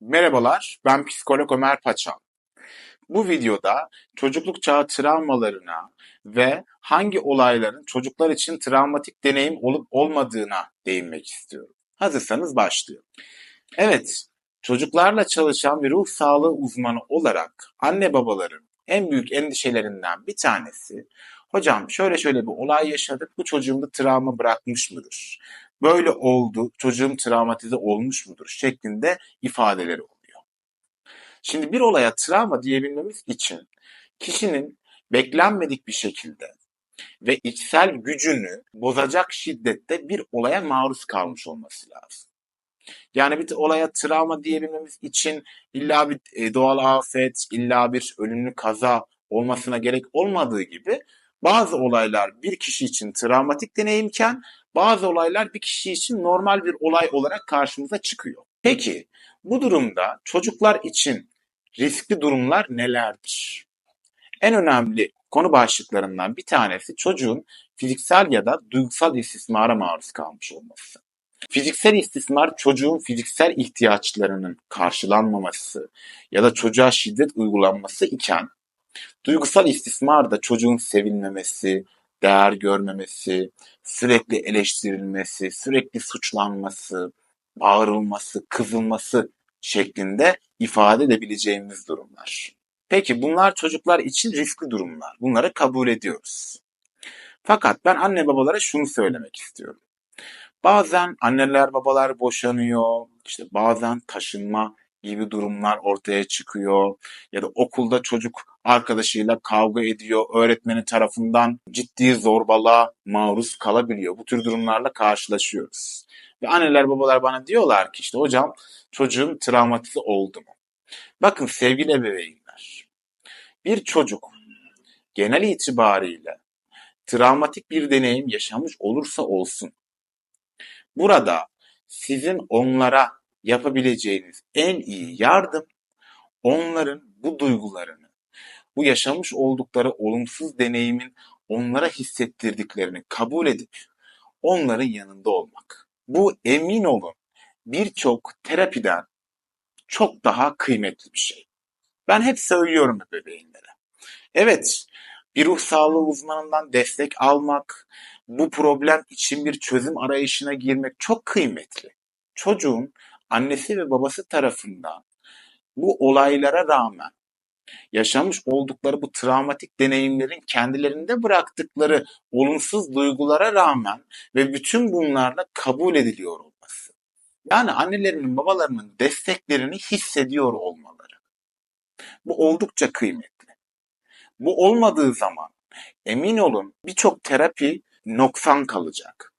Merhabalar, ben psikolog Ömer Paçal. Bu videoda çocukluk çağı travmalarına ve hangi olayların çocuklar için travmatik deneyim olup olmadığına değinmek istiyorum. Hazırsanız başlıyorum. Evet, çocuklarla çalışan bir ruh sağlığı uzmanı olarak anne babaların en büyük endişelerinden bir tanesi hocam şöyle şöyle bir olay yaşadık bu çocuğumda travma bırakmış mıdır? Böyle oldu çocuğum travmatize olmuş mudur? şeklinde ifadeleri oluyor. Şimdi bir olaya travma diyebilmemiz için kişinin beklenmedik bir şekilde ve içsel gücünü bozacak şiddette bir olaya maruz kalmış olması lazım. Yani bir olaya travma diyebilmemiz için illa bir e, doğal afet, illa bir ölümlü kaza olmasına gerek olmadığı gibi bazı olaylar bir kişi için travmatik deneyimken bazı olaylar bir kişi için normal bir olay olarak karşımıza çıkıyor. Peki bu durumda çocuklar için riskli durumlar nelerdir? En önemli konu başlıklarından bir tanesi çocuğun fiziksel ya da duygusal istismara maruz kalmış olması. Fiziksel istismar çocuğun fiziksel ihtiyaçlarının karşılanmaması ya da çocuğa şiddet uygulanması iken duygusal istismar da çocuğun sevilmemesi, değer görmemesi, sürekli eleştirilmesi, sürekli suçlanması, bağırılması, kızılması şeklinde ifade edebileceğimiz durumlar. Peki bunlar çocuklar için riskli durumlar. Bunları kabul ediyoruz. Fakat ben anne babalara şunu söylemek istiyorum. Bazen anneler babalar boşanıyor, işte bazen taşınma gibi durumlar ortaya çıkıyor ya da okulda çocuk arkadaşıyla kavga ediyor, öğretmeni tarafından ciddi zorbalığa maruz kalabiliyor. Bu tür durumlarla karşılaşıyoruz. Ve anneler babalar bana diyorlar ki işte hocam çocuğum travmatize oldu mu? Bakın sevgili ebeveynler, bir çocuk genel itibariyle travmatik bir deneyim yaşamış olursa olsun, burada sizin onlara yapabileceğiniz en iyi yardım onların bu duygularını, bu yaşamış oldukları olumsuz deneyimin onlara hissettirdiklerini kabul edip onların yanında olmak. Bu emin olun birçok terapiden çok daha kıymetli bir şey. Ben hep söylüyorum bebeğinlere. Evet, bir ruh sağlığı uzmanından destek almak, bu problem için bir çözüm arayışına girmek çok kıymetli. Çocuğun annesi ve babası tarafından bu olaylara rağmen yaşamış oldukları bu travmatik deneyimlerin kendilerinde bıraktıkları olumsuz duygulara rağmen ve bütün bunlarla kabul ediliyor olması. Yani annelerinin babalarının desteklerini hissediyor olmaları. Bu oldukça kıymetli. Bu olmadığı zaman emin olun birçok terapi noksan kalacak.